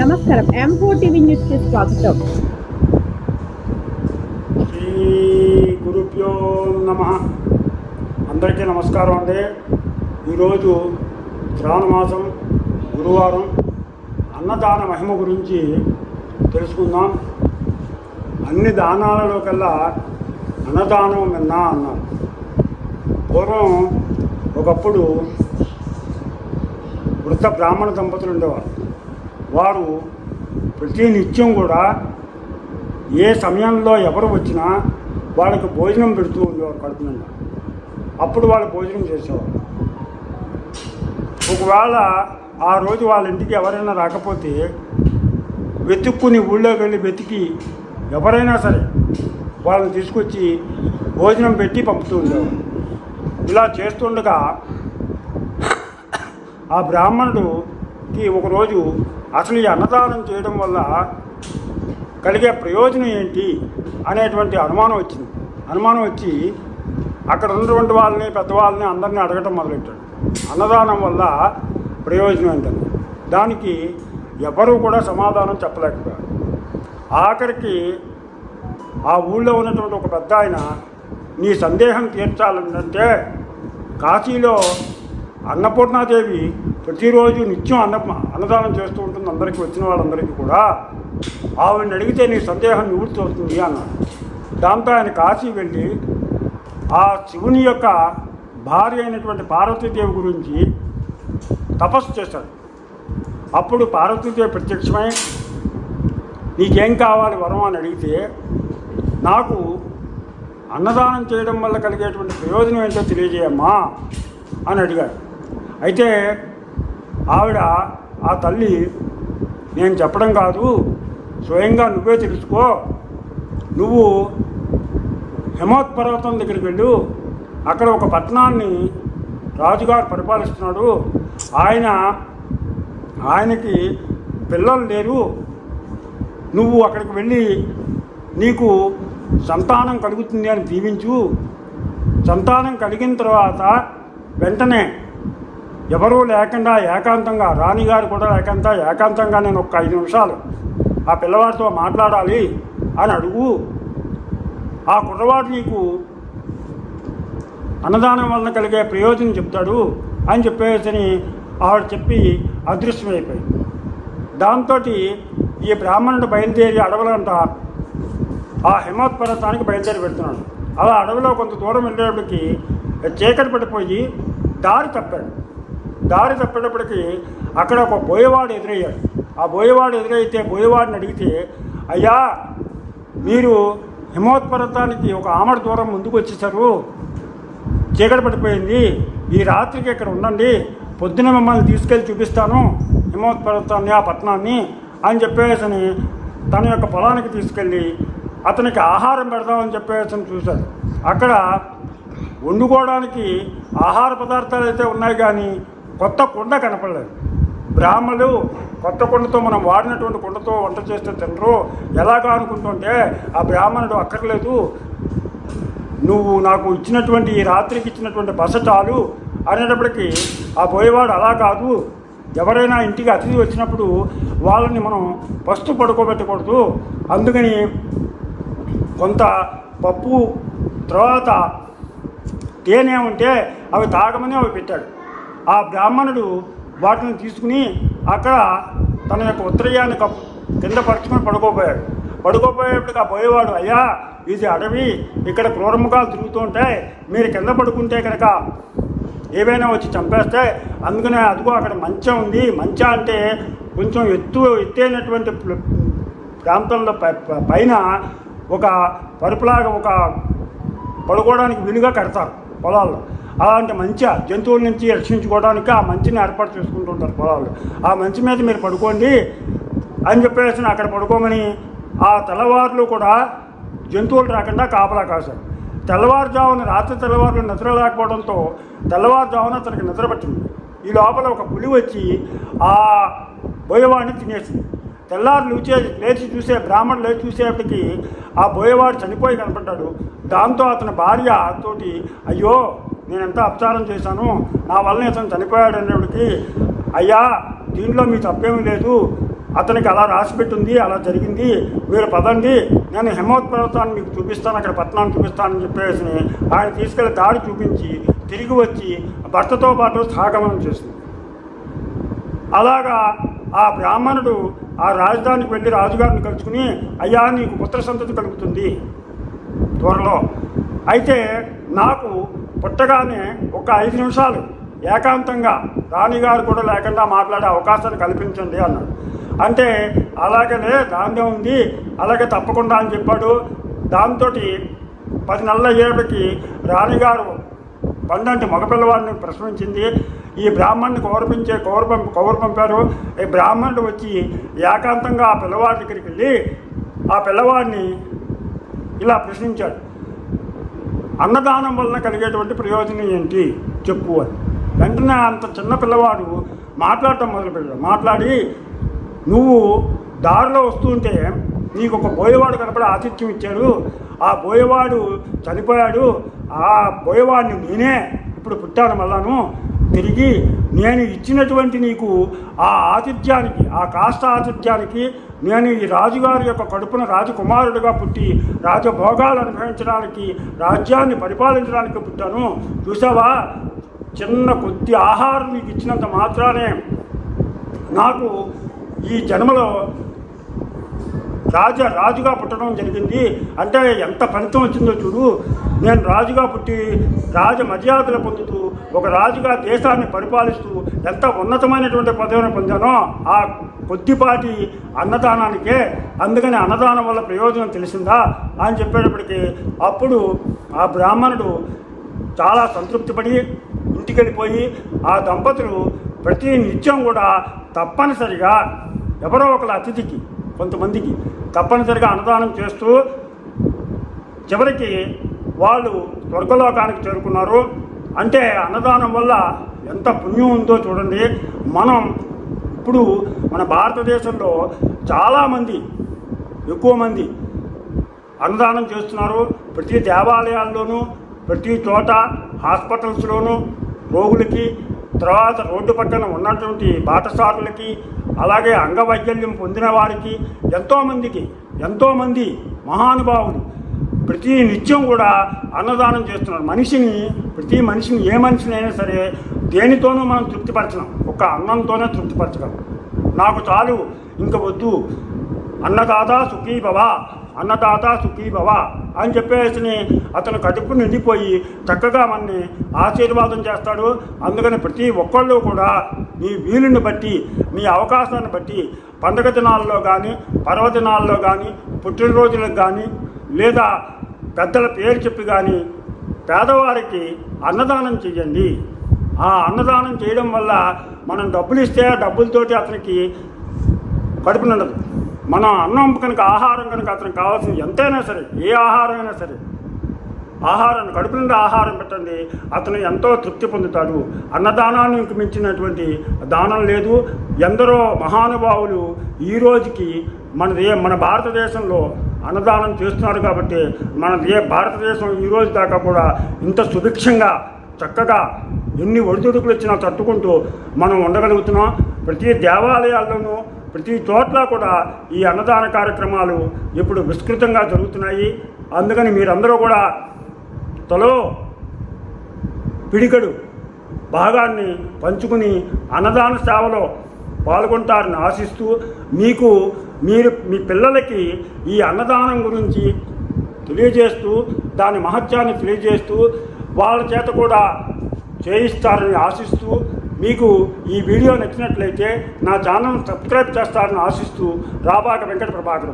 నమస్కారం. M four TV న్యూస్కి స్వాగతం. శ్రీ గురుభ్యో నమ. అందరికీ నమస్కారం అండి. ఈరోజు శ్రావణమాసం గురువారం. అన్నదాన మహిమ గురించి తెలుసుకుందాం. అన్ని దానాలలో కల్లా అన్నదానం విన్నా అన్నారు పూర్వం ఒకప్పుడు వృద్ధ బ్రాహ్మణ దంపతులు ఉండేవారు. వారు ప్రతి నిత్యం కూడా ఏ సమయంలో ఎవరు వచ్చినా వాళ్ళకి భోజనం పెడుతూ ఉండేవారు కడుపు నిండా. అప్పుడు వాళ్ళు భోజనం చేసేవారు ఒకవేళ ఆ రోజు వాళ్ళ ఇంటికి ఎవరైనా రాకపోతే వెతుక్కుని ఊళ్ళోకి వెళ్ళి వెతికి ఎవరైనా సరే వాళ్ళని తీసుకొచ్చి భోజనం పెట్టి పంపుతూ ఉండేవారు ఇలా చేస్తుండగా ఆ బ్రాహ్మణుడికి ఒకరోజు అసలు ఈ అన్నదానం చేయడం వల్ల కలిగే ప్రయోజనం ఏంటి అనేటువంటి అనుమానం వచ్చింది. అనుమానం వచ్చి అక్కడ ఉన్నటువంటి వాళ్ళని పెద్దవాళ్ళని అందరినీ అడగటం మొదలెట్టాడు. అన్నదానం వల్ల ప్రయోజనం ఏంటని దానికి ఎవరూ కూడా సమాధానం చెప్పలేకపోయారు. ఆఖరికి ఆ ఊళ్ళో ఉన్నటువంటి ఒక పెద్ద ఆయన నీ సందేహం తీర్చాలంటే కాశీలో అన్నపూర్ణాదేవి ప్రతిరోజు నిత్యం అన్న అన్నదానం చేస్తూ ఉంటుంది. అందరికీ వచ్చిన వాళ్ళందరికీ కూడా. ఆవిడని అడిగితే నీ సందేహం నివృత్తి అవుతుంది అన్నాడు. దాంతో ఆయన కాశీ వెళ్ళి ఆ శివుని యొక్క భార్య అయినటువంటి పార్వతీదేవి గురించి తపస్సు చేశాడు. అప్పుడు పార్వతీదేవి ప్రత్యక్షమై నీకేం కావాలి వరం అని అడిగితే నాకు అన్నదానం చేయడం వల్ల కలిగేటువంటి ప్రయోజనం ఏంటో తెలియజేయమ్మా అని అడిగాడు. అయితే ఆవిడ ఆ తల్లి నేను చెప్పడం కాదు. స్వయంగా నువ్వే తెలుసుకో. నువ్వు హిమోత్పర్వతం దగ్గరికి వెళ్ళు. అక్కడ ఒక పట్టణాన్ని రాజుగారు పరిపాలిస్తున్నాడు. ఆయన ఆయనకి పిల్లలు లేరు. నువ్వు అక్కడికి వెళ్ళి నీకు సంతానం కలుగుతుంది అని దీవించు. సంతానం కలిగిన తర్వాత వెంటనే ఎవరూ లేకుండా ఏకాంతంగా రాణిగారు కూడా లేకుండా ఏకాంతంగా నేను ఒక ఐదు నిమిషాలు ఆ పిల్లవాడితో మాట్లాడాలి అని అడుగు. ఆ కుర్రవాడు నీకు అన్నదానం వలన కలిగే ప్రయోజనం చెప్తాడు అని చెప్పేసి ఆవిడ చెప్పి అదృశ్యమైపోయింది. దాంతో ఈ బ్రాహ్మణుడు బయలుదేరి అడవులంట ఆ హిమవత్ పర్వతానికి బయలుదేరి పెడుతున్నాడు అలా అడవిలో కొంత దూరం వెళ్ళేటప్పటికి చీకటి పడిపోయి దారి తప్పాడు. దారి తప్పేటప్పటికి అక్కడ ఒక బోయవాడు ఎదురయ్యాడు. ఆ బోయవాడు ఎదురైతే బోయవాడిని అడిగితే అయ్యా మీరు హిమోత్పర్వతానికి ఒక ఆమడ దూరం ముందుకు వచ్చేసారు చీకటి పడిపోయింది. ఈ రాత్రికి ఇక్కడ ఉండండి. పొద్దున మిమ్మల్ని తీసుకెళ్ళి చూపిస్తాను హిమోత్పర్వతాన్ని ఆ పట్టణాన్ని అని చెప్పేసి తన యొక్క పొలానికి తీసుకెళ్ళి అతనికి ఆహారం పెడదామని చెప్పేసి చూశాడు. అక్కడ వండుకోవడానికి ఆహార పదార్థాలు అయితే ఉన్నాయి కానీ కొత్త కుండ కనపడలేదు. బ్రాహ్మణులు కొత్త కుండతో మనం వాడినటువంటి కుండతో వంట చేస్తే తినరు. ఎలాగా అనుకుంటుంటే ఆ బ్రాహ్మణుడు అక్కర్లేదు. నువ్వు నాకు ఇచ్చినటువంటి ఈ రాత్రికి ఇచ్చినటువంటి బస చాలు అనేటప్పటికీ ఆ పోయేవాడు అలా కాదు. ఎవరైనా ఇంటికి అతిథి వచ్చినప్పుడు వాళ్ళని మనం ఫస్ట్ పడుకోబెట్టకూడదు. అందుకని కొంత పప్పు తర్వాత తేనె ఉంటే అవి తాగమని అవి పెట్టాడు. ఆ బ్రాహ్మణుడు వాటిని తీసుకుని అక్కడ తన యొక్క ఉత్తరయాన్ని కప్ కింద పరుచుకొని పడుకోపోయాడు. పడుకోపోయేప్పటికి ఆ పోయేవాడు అయ్యా ఇది అడవి ఇక్కడ క్రూరముఖాలు తిరుగుతూ ఉంటాయి మీరు కింద పడుకుంటే కనుక ఏవైనా వచ్చి చంపేస్తే అందుకనే అదిగో అక్కడ మంచం ఉంది మంచం అంటే కొంచెం ఎత్తు ఎత్తైనటువంటి ప్రాంతంలో పైన ఒక పరుపులాగా ఒక పడుకోవడానికి వీలుగా కడతారు పొలాల్లో. అలాంటి మంచి జంతువుల నుంచి రక్షించుకోవడానికి ఆ మంచిని ఏర్పాటు చేసుకుంటుంటారు పొలాలు. ఆ మంచి మీద మీరు పడుకోండి అని చెప్పేసి అక్కడ పడుకోమని ఆ తెల్లవారులు కూడా జంతువులు రాకుండా కాపలా కాశారు. తెల్లవారుజామున రాత్రి తెల్లవారులు నిద్ర లేకపోవడంతో తెల్లవారుజామున అతనికి నిద్ర పట్టింది. ఈ లోపల ఒక పులి వచ్చి ఆ బోయవాడిని తినేసింది. తెల్లారు లేచే లేచి చూసే బ్రాహ్మణుడు లేచి చూసేపటికి ఆ బోయవాడు చనిపోయి కనపడ్డాడు. దాంతో అతని భార్య తోటి అయ్యో నేను ఎంత అపచారం చేశాను. నా వల్ల ఇతను చనిపోయాడు అనేవాడికి అయ్యా దీంట్లో మీ తప్పేమీ లేదు. అతనికి అలా రాసి పెట్టింది అలా జరిగింది. మీరు పదండి. నేను హిమవత్ పర్వతాన్ని మీకు చూపిస్తాను అక్కడ పట్టణాన్ని చూపిస్తానని చెప్పేసి ఆయన తీసుకెళ్ళి దారి చూపించి తిరిగి వచ్చి భర్తతో పాటు సాగమనం చేసింది. అలాగా ఆ బ్రాహ్మణుడు ఆ రాజధానికి వెళ్ళి రాజుగారిని కలుసుకుని అయ్యా నీకు పుత్ర సంతతి కలుగుతుంది త్వరలో. అయితే నాకు పుట్టగానే ఒక ఐదు నిమిషాలు ఏకాంతంగా రాణిగారు కూడా లేకుండా మాట్లాడే అవకాశాన్ని కల్పించండి అన్నాడు. అంటే అలాగనే దాన్నే ఉంది అలాగే తప్పకుండా అని చెప్పాడు. దాంతో పది నెలల ఏడుకి రాణిగారు పండంటి మగపిల్లవాడిని ప్రశ్నించింది. ఈ బ్రాహ్మణ్ణి కౌరపించే కౌరు పంప కౌరు పంపారు ఈ బ్రాహ్మణుడు వచ్చి ఏకాంతంగా ఆ పిల్లవాడి దగ్గరికి వెళ్ళి ఆ పిల్లవాడిని ఇలా ప్రశ్నించాడు. అన్నదానం వలన కలిగేటువంటి ప్రయోజనం ఏంటి? చెప్పు అని. వెంటనే అంత చిన్న పిల్లవాడు మాట్లాడటం మొదలుపెట్టాడు మాట్లాడి నువ్వు దారిలో వస్తుంటే నీకు ఒక బోయవాడు కనపడి ఆతిథ్యం ఇచ్చాడు. ఆ బోయవాడు చనిపోయాడు. ఆ బోయవాడిని నేనే ఇప్పుడు పుట్టాను మళ్ళాను. తిరిగి నేను ఇచ్చినటువంటి నీకు ఆ ఆతిథ్యానికి ఆ కాస్త ఆతిథ్యానికి నేను ఈ రాజుగారి యొక్క కడుపున రాజకుమారుడిగా పుట్టి రాజభోగాలు అనుభవించడానికి రాజ్యాన్ని పరిపాలించడానికి పుట్టాను. చూసావా? చిన్న కొద్ది ఆహారం నీకు ఇచ్చినంత మాత్రానే నాకు ఈ జన్మలో రాజ రాజుగా పుట్టడం జరిగింది. అంటే ఎంత ఫలితం వచ్చిందో చూడు. నేను రాజుగా పుట్టి రాజ మర్యాదలు పొందుతూ ఒక రాజుగా దేశాన్ని పరిపాలిస్తూ ఎంత ఉన్నతమైనటువంటి పదవిని పొందానో ఆ కొద్దిపాటి అన్నదానానికే అందుకని అన్నదానం వల్ల ప్రయోజనం తెలిసిందా అని చెప్పేటప్పటికీ అప్పుడు ఆ బ్రాహ్మణుడు చాలా సంతృప్తిపడి ఇంటికి వెళ్ళిపోయి ఆ దంపతులు ప్రతి నిత్యం కూడా తప్పనిసరిగా ఎవరో ఒకళ్ళ అతిథికి కొంతమందికి తప్పనిసరిగా అన్నదానం చేస్తూ చివరికి వాళ్ళు స్వర్గలోకానికి చేరుకున్నారు. అంటే అన్నదానం వల్ల ఎంత పుణ్యం ఉందో చూడండి. మనం ఇప్పుడు మన భారతదేశంలో చాలామంది ఎక్కువ మంది అన్నదానం చేస్తున్నారు. ప్రతి దేవాలయాల్లోనూ ప్రతి చోట హాస్పిటల్స్లోనూ రోగులకి తర్వాత రోడ్డు పక్కన ఉన్నటువంటి బాటసారులకి అలాగే అంగవైకల్యం పొందిన వారికి ఎంతోమందికి ఎంతోమంది మహానుభావులు ప్రతి నిత్యం కూడా అన్నదానం చేస్తున్నారు. మనిషిని ప్రతి మనిషిని ఏ మనిషినైనా సరే దేనితోనూ మనం తృప్తిపరచడం ఒక అన్నంతోనే తృప్తిపరచగలం. నాకు చాలు ఇంక వద్దు. అన్నదాత సుఖీ భవ అన్నదాత సుఖీ భవ అని చెప్పేసి అతను కడుపు నిండిపోయి చక్కగా మనని ఆశీర్వాదం చేస్తాడు. అందుకని ప్రతి ఒక్కళ్ళు కూడా మీ వీలుని బట్టి మీ అవకాశాన్ని బట్టి పండగ దినాల్లో కానీ పర్వదినాల్లో కానీ పుట్టినరోజులకు కానీ లేదా పెద్దల పేరు చెప్పి కానీ పేదవారికి అన్నదానం చేయండి ఆ అన్నదానం చేయడం వల్ల మనం డబ్బులు ఇస్తే ఆ డబ్బులతోటి అతనికి కడుపు నిండదు. మనం అన్నం కనుక ఆహారం కనుక అతనికి కావాల్సింది ఎంతైనా సరే ఏ ఆహారం అయినా సరే ఆహారాన్ని కడుపు నిండా ఆహారం పెట్టండి. అతను ఎంతో తృప్తి పొందుతాడు. అన్నదానానికి మించినటువంటి దానం లేదు. ఎందరో మహానుభావులు ఈ రోజుకి మన మన భారతదేశంలో అన్నదానం చేస్తున్నారు కాబట్టి మన ఏ భారతదేశం ఈ రోజు దాకా కూడా ఇంత సుభిక్షంగా చక్కగా ఎన్ని ఒడిదుడుకులు వచ్చినా తట్టుకుంటూ మనం ఉండగలుగుతున్నాం. ప్రతి దేవాలయాల్లోనూ ప్రతి చోట్ల కూడా ఈ అన్నదాన కార్యక్రమాలు ఇప్పుడు విస్తృతంగా జరుగుతున్నాయి. అందుకని మీరందరూ కూడా తలో పిడికడు భాగాన్ని పంచుకుని అన్నదాన సేవలో పాల్గొంటారని ఆశిస్తూ మీకు మీరు మీ పిల్లలకి ఈ అన్నదానం గురించి తెలియజేస్తూ దాని మహత్యాన్ని తెలియజేస్తూ వాళ్ళ చేత కూడా చేయిస్తారని ఆశిస్తూ మీకు ఈ వీడియో నచ్చినట్లయితే నా ఛానల్ సబ్స్క్రైబ్ చేస్తారని ఆశిస్తూ రాబాక వెంకట ప్రభాకర్